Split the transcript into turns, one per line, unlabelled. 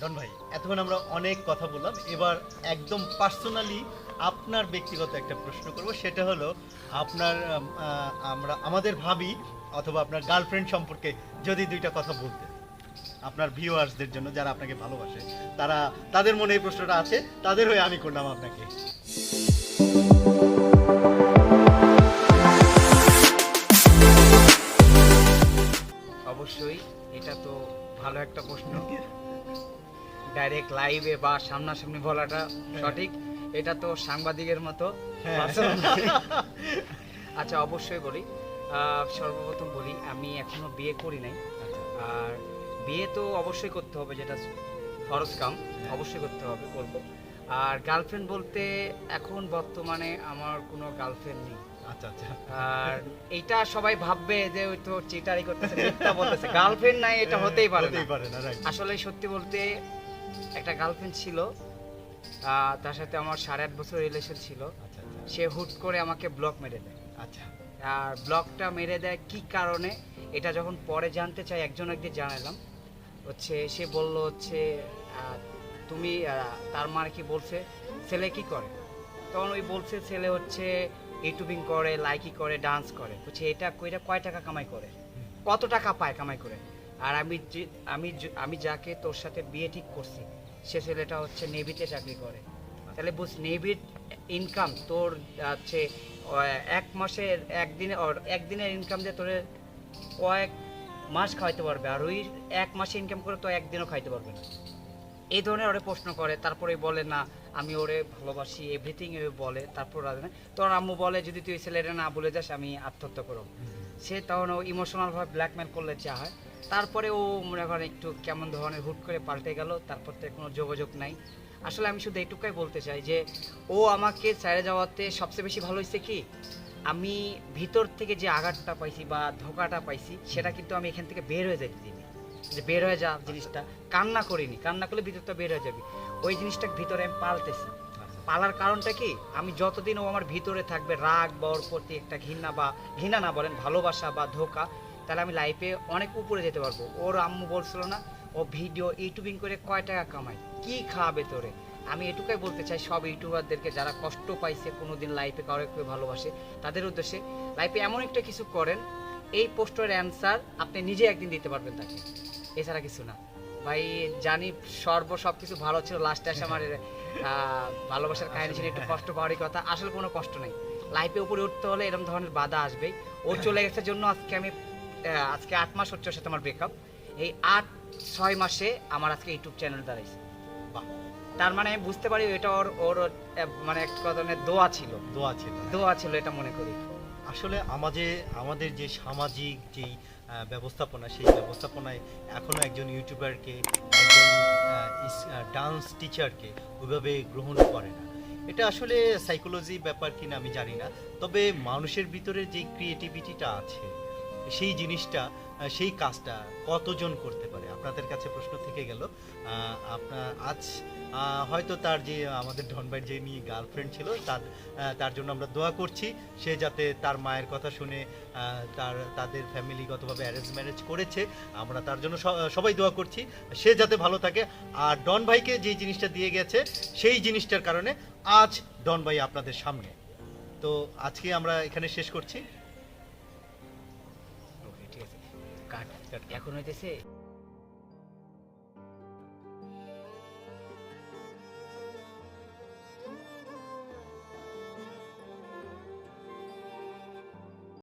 ডন ভাই, এতক্ষণ আমরা অনেক কথা বললাম। এবার একদম পার্সোনালি আপনার ব্যক্তিগত একটা প্রশ্ন করব। সেটা হলো, আপনার আমরা, আমাদের ভাবি অথবা আপনার গার্লফ্রেন্ড সম্পর্কে যদি দুইটা কথা বলতেন, আপনার ভিউয়ার্সদের জন্য যারা আপনাকে ভালোবাসে, তারা, তাদের মনে এই প্রশ্নটা আছে, তাদের হয়ে আমি করলাম আপনাকে।
অবশ্যই, এটা তো ভালো একটা প্রশ্ন। ডাইরেক্ট লাইভে বা সামনাসামনি বলাটা সঠিক। এটা তো সাংবাদিকের মতো।
হ্যাঁ।
আচ্ছা অবশ্যই বলি। সর্বপ্রথম বলি আমি এখনও বিয়ে করি নাই। আর বিয়ে তো অবশ্যই করতে হবে যেটা ফরজ কাম অবশ্যই করতে হবে বলব আর গার্লফ্রেন্ড বলতে এখন বর্তমানে আমার কোনো গার্লফ্রেন্ড নেই।
আচ্ছা আচ্ছা।
আর এটা সবাই ভাববে যে ওই তো চিটারি করতেছে মিথ্যা বলতেছে। গার্লফ্রেন্ড নাই এটা হতেই পারে না।
পারে
আসলে সত্যি বলতে একটা গার্লফ্রেন্ড ছিল তার সাথে আমার সাড়ে আট বছর রিলেশন ছিল।
আচ্ছা আচ্ছা।
সে হুট করে আমাকে ব্লক মেরে দেয়।
আচ্ছা।
আর ব্লকটা মেরে দেয় কি কারণে? এটা যখন পরে জানতে চাই একজন একদিন জানালাম। হচ্ছে সে বলল হচ্ছে তুমি তার মানে কি বলছে ছেলে কি করে? তখন ওই বলছে ছেলে হচ্ছে ইউটিউবিং করে লাইকি করে ডান্স করে। হচ্ছে এটা কইটা কয় টাকা কামাই করে? কত টাকা পায় কামাই করে? আর আমি যে- আমি আমি যাকে তোর সাথে বিয়ে ঠিক করছি সে ছেলেটা হচ্ছে নেভিতে চাকরি করে। তাহলে বুঝ নেভির ইনকাম তোর হচ্ছে এক মাসের একদিনে একদিনের ইনকাম দিয়ে তোর কয়েক মাস খাইতে পারবে আর ওই এক মাসে ইনকাম করে তো একদিনও খাইতে পারবে না। এই ধরনের ওরে প্রশ্ন করে তারপরে বলে না আমি ওরে ভালোবাসি এভরিথিং বলে তারপর। তোর আম্মু বলে যদি তুই ছেলেটা না বলে যাস আমি আত্মহত্যা করব। সে তখন ও ইমোশনাল ভাবে ব্ল্যাকমেল করলে যা হয়। তারপরে ও মনে করেন একটু কেমন ধরনের হুট করে পাল্টে গেল, তারপর থেকে কোনো যোগাযোগ নাই। আসলে আমি শুধু এইটুকাই বলতে চাই যে, ও আমাকে ছেড়ে যাওয়াতে সবচেয়ে বেশি ভালো হয়েছে কি? আমি ভিতর থেকে যে আঘাতটা পাইছি বা ধোকাটা পাইছি, সেটা কিন্তু আমি এখান থেকে বের হয়ে যাইতে দিইনি। যে বের হয়ে যা জিনিসটা, কান্না করিনি। কান্না করলে ভিতরটা বের হয়ে যাবে। ওই জিনিসটা ভিতরে আমি পালতেছি। পালার কারণটা কি? আমি যতদিন ও আমার ভিতরে থাকবে, রাগ বা ওর প্রতি একটা ঘৃণা বা, ঘৃণা না বলেন, ভালোবাসা বা ধোকা তাহলে আমি লাইফে অনেক উপরে যেতে পারব। ওর আম্মু বলছিল না, ও ভিডিও ইউটিউবিং করে কয় টাকা কামায়? কি খাওয়াবে তোরে? আমি এটুকাই বলতে চাই, সব ইউটিউবারদেরকে যারা কষ্ট পাইছে, কোনোদিন লাইফে কারও কেউ ভালোবাসে, তাদের উদ্দেশ্যে লাইফে এমন একটা কিছু করেন, এই পোস্টের অ্যান্সার আপনি নিজে একদিন দিতে পারবেন তাকে। এছাড়া কিছু না। ভাই, জানি সর্ব সব কিছু ভালো ছিল লাস্টে আসে আমার ভালোবাসার কাহিনী ছিল একটু কষ্ট পাওয়ারই কথা, আসলে কোনো কষ্ট নেই। লাইফে উপরে উঠতে হলে এরকম ধরনের বাধা আসবেই। ও চলে গেছে জন্য আজকে আমি আজকে আট মাস হচ্ছে সাথে আমার ব্রেকআপ এই আট ছয় মাসে আমার আজকে ইউটিউব চ্যানেল দাঁড়াইছে।
বাহ।
তার মানে আমি বুঝতে পারি এটা ওর ওর মানে এক ধরনের দোয়া ছিল।
দোয়া ছিল।
দোয়া ছিল এটা মনে করি।
আসলে আমাদের আমাদের যে সামাজিক যেই ব্যবস্থাপনা সেই ব্যবস্থাপনায় এখনও একজন ইউটিউবারকে একজন ডান্স টিচারকে ওইভাবে গ্রহণ করে না। এটা আসলে সাইকোলজি ব্যাপার কিনা আমি জানি না। তবে মানুষের ভিতরে যে ক্রিয়েটিভিটিটা আছে সেই জিনিসটা সেই কাজটা কতজন করতে পারে? আপনাদের কাছে প্রশ্ন থেকে গেল। আপনার আজ হয়তো তার যে, আমাদের ধনবাইয়ের যে নিয়ে গার্লফ্রেন্ড ছিল, তার তার জন্য আমরা দোয়া করছি। সে যাতে তার মায়ের কথা শুনে তার, তাদের ফ্যামিলিগতভাবে অ্যারেঞ্জ ম্যারেজ করেছে। আমরা তার জন্য সবাই দোয়া করছি। সে যাতে ভালো থাকে। আর ডন ভাইকে যে জিনিসটা দিয়ে গেছে, সেই জিনিসটার কারণে আজ ডন ভাই আপনাদের সামনে। তো আজকে আমরা এখানে শেষ করছি।
কাট কাট এখন হইতেছে